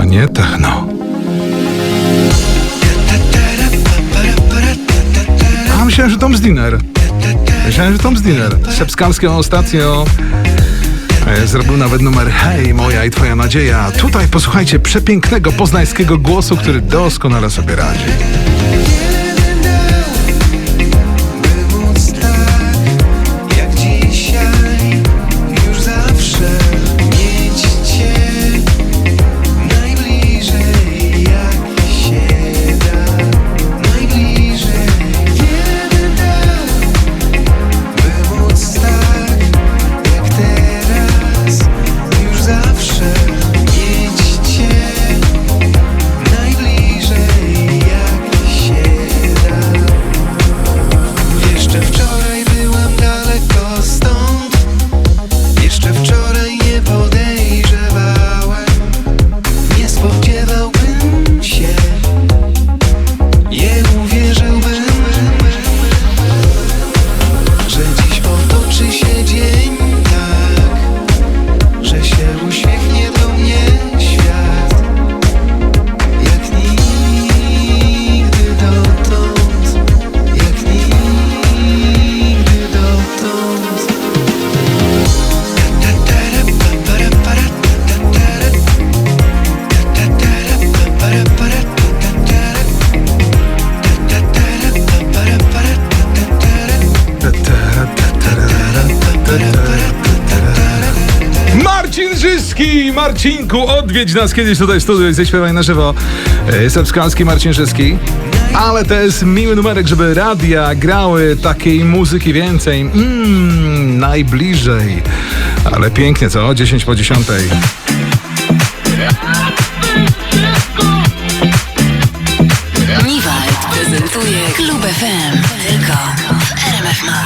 a nie techno. A myślałem, że Tom's Dinner. Myślałem, że Tom's Dinner. Sepskalską stacją e, zrobił nawet numer Hej, moja i twoja nadzieja. Tutaj posłuchajcie przepięknego poznańskiego głosu, który doskonale sobie radzi. Żyski! Marcinku, odwiedź nas kiedyś tutaj w studiu i zaśpiewaj na żywo. E, Sepskalski Marcin Żyski. Ale to jest miły numerek, żeby radia grały takiej muzyki więcej. Mmm, najbliżej. Ale pięknie, co? 10 po 10. Niwald prezentuje Klub FM tylko w RMF.